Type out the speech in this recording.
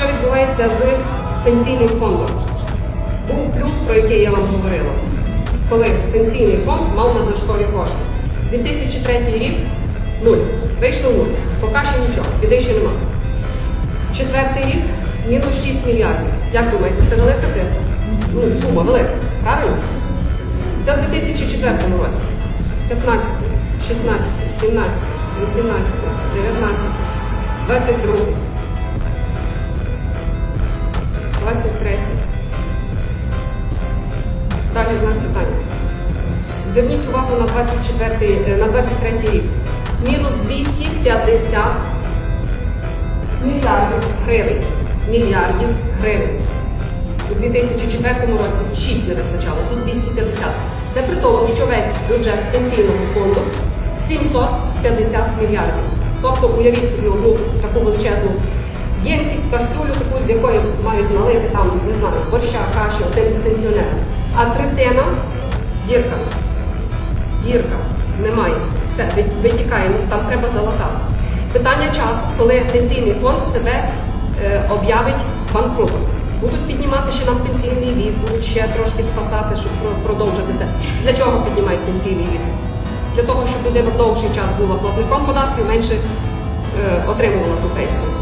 Що відбувається з пенсійним фондом? Був плюс, про який я вам говорила, коли пенсійний фонд мав надлишкові кошти. 2003 рік нуль. Вийшло нуль. Поки що нічого, біди ще нема. Четвертий рік мінус 6 мільярдів. Як думаєте, це велика цифра? Ну, сума велика, правильно? Це в 2004 році. 15, 16, 17, 18, 19, 22, Далі знак питання. Зверніть увагу на 24, е, на 23 рік. Мінус 250 мільярдів гривень. Мільярдів гривень. У 2004 році 6 не вистачало, тут 250. Це при тому, що весь бюджет пенсійного фонду 750 мільярдів. Тобто уявіть собі одну таку величезну каструлю, таку, з якої мають налити там, не знаю, борща, каші, один пенсіонер. А третина дірка. Дірка. Немає. Все, витікає, ну, там треба залатати. Питання часу, коли пенсійний фонд себе е, об'явить банкрутом. Будуть піднімати ще нам пенсійний вік, будуть ще трошки спасати, щоб продовжити це. Для чого піднімають пенсійний вік? Для того, щоб людина довший час була платником податків, менше е, отримувала ту пенсію.